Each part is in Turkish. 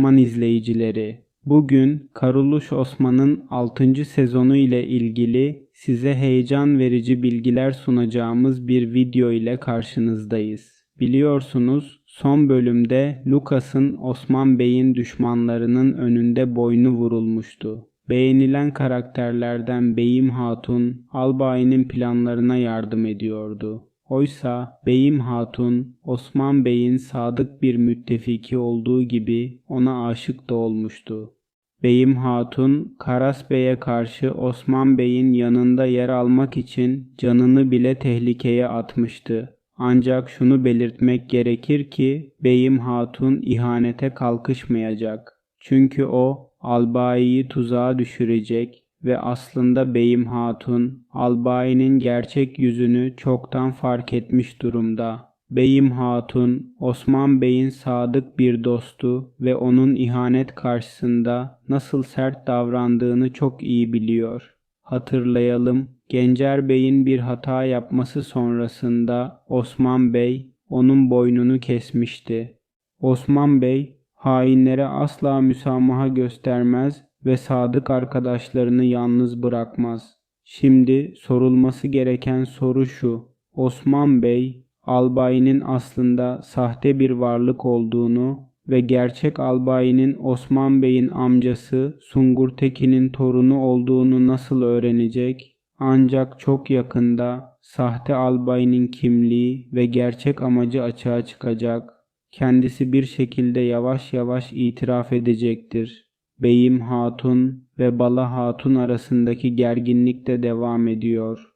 Osman izleyicileri. Bugün Karuluş Osman'ın 6. sezonu ile ilgili size heyecan verici bilgiler sunacağımız bir video ile karşınızdayız. Biliyorsunuz son bölümde Lucas'ın Osman Bey'in düşmanlarının önünde boynu vurulmuştu. Beğenilen karakterlerden Beyim Hatun, Albay'ın planlarına yardım ediyordu. Oysa Beyim Hatun, Osman Bey'in sadık bir müttefiki olduğu gibi ona aşık da olmuştu. Beyim Hatun, Karas Bey'e karşı Osman Bey'in yanında yer almak için canını bile tehlikeye atmıştı. Ancak şunu belirtmek gerekir ki Beyim Hatun ihanete kalkışmayacak. Çünkü o Albayi'yi tuzağa düşürecek ve aslında Beyim Hatun Albayi'nin gerçek yüzünü çoktan fark etmiş durumda. Beyim Hatun, Osman Bey'in sadık bir dostu ve onun ihanet karşısında nasıl sert davrandığını çok iyi biliyor. Hatırlayalım, Gencer Bey'in bir hata yapması sonrasında Osman Bey onun boynunu kesmişti. Osman Bey, hainlere asla müsamaha göstermez ve sadık arkadaşlarını yalnız bırakmaz. Şimdi sorulması gereken soru şu. Osman Bey, albayinin aslında sahte bir varlık olduğunu ve gerçek albayinin Osman Bey'in amcası Sungur Tekin'in torunu olduğunu nasıl öğrenecek? Ancak çok yakında sahte albayının kimliği ve gerçek amacı açığa çıkacak. Kendisi bir şekilde yavaş yavaş itiraf edecektir. Beyim Hatun ve Bala Hatun arasındaki gerginlik de devam ediyor.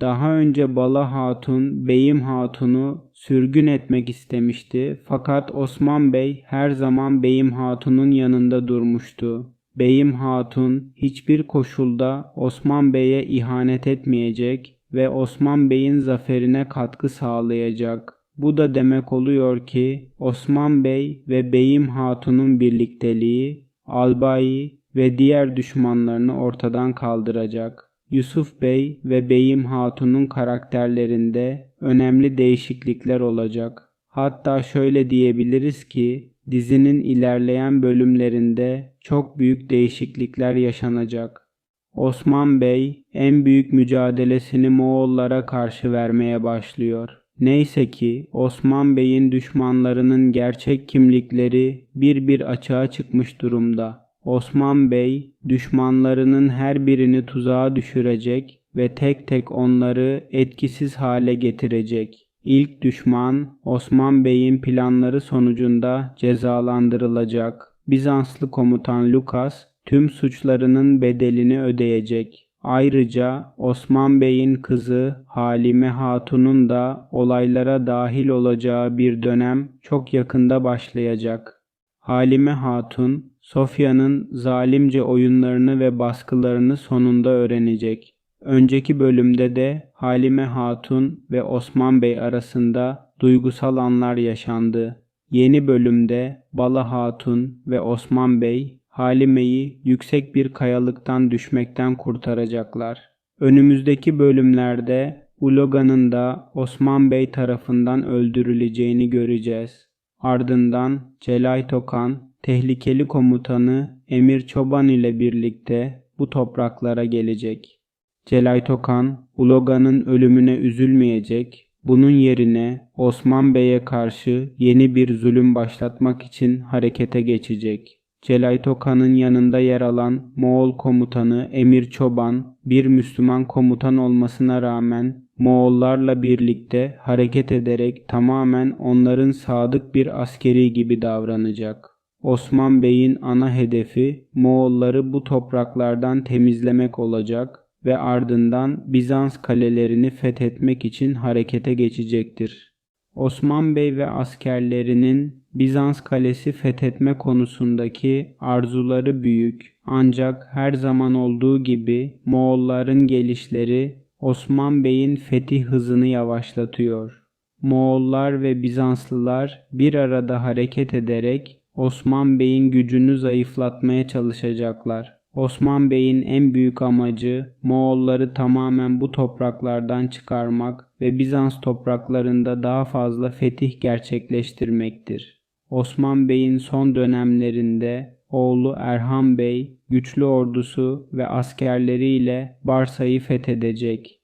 Daha önce Bala Hatun, Beyim Hatun'u sürgün etmek istemişti fakat Osman Bey her zaman Beyim Hatun'un yanında durmuştu. Beyim Hatun hiçbir koşulda Osman Bey'e ihanet etmeyecek ve Osman Bey'in zaferine katkı sağlayacak. Bu da demek oluyor ki Osman Bey ve Beyim Hatun'un birlikteliği Albayı ve diğer düşmanlarını ortadan kaldıracak. Yusuf Bey ve Beyim Hatun'un karakterlerinde önemli değişiklikler olacak. Hatta şöyle diyebiliriz ki dizinin ilerleyen bölümlerinde çok büyük değişiklikler yaşanacak. Osman Bey en büyük mücadelesini Moğollara karşı vermeye başlıyor. Neyse ki Osman Bey'in düşmanlarının gerçek kimlikleri bir bir açığa çıkmış durumda. Osman Bey düşmanlarının her birini tuzağa düşürecek ve tek tek onları etkisiz hale getirecek. İlk düşman Osman Bey'in planları sonucunda cezalandırılacak. Bizanslı komutan Lukas tüm suçlarının bedelini ödeyecek. Ayrıca Osman Bey'in kızı Halime Hatun'un da olaylara dahil olacağı bir dönem çok yakında başlayacak. Halime Hatun, Sofya'nın zalimce oyunlarını ve baskılarını sonunda öğrenecek. Önceki bölümde de Halime Hatun ve Osman Bey arasında duygusal anlar yaşandı. Yeni bölümde Bala Hatun ve Osman Bey Halime'yi yüksek bir kayalıktan düşmekten kurtaracaklar. Önümüzdeki bölümlerde Uloga'nın da Osman Bey tarafından öldürüleceğini göreceğiz. Ardından Celay Tokan, tehlikeli komutanı Emir Çoban ile birlikte bu topraklara gelecek. Celay Tokan, Uloga'nın ölümüne üzülmeyecek, bunun yerine Osman Bey'e karşı yeni bir zulüm başlatmak için harekete geçecek. Celay Tokan'ın yanında yer alan Moğol komutanı Emir Çoban, bir Müslüman komutan olmasına rağmen Moğollarla birlikte hareket ederek tamamen onların sadık bir askeri gibi davranacak. Osman Bey'in ana hedefi Moğolları bu topraklardan temizlemek olacak ve ardından Bizans kalelerini fethetmek için harekete geçecektir. Osman Bey ve askerlerinin Bizans kalesi fethetme konusundaki arzuları büyük ancak her zaman olduğu gibi Moğolların gelişleri Osman Bey'in fetih hızını yavaşlatıyor. Moğollar ve Bizanslılar bir arada hareket ederek Osman Bey'in gücünü zayıflatmaya çalışacaklar. Osman Bey'in en büyük amacı Moğolları tamamen bu topraklardan çıkarmak ve Bizans topraklarında daha fazla fetih gerçekleştirmektir. Osman Bey'in son dönemlerinde oğlu Erhan Bey güçlü ordusu ve askerleriyle Barsa'yı fethedecek.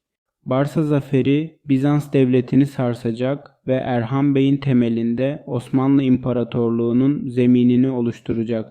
Barsa zaferi Bizans devletini sarsacak ve Erhan Bey'in temelinde Osmanlı İmparatorluğu'nun zeminini oluşturacaktır.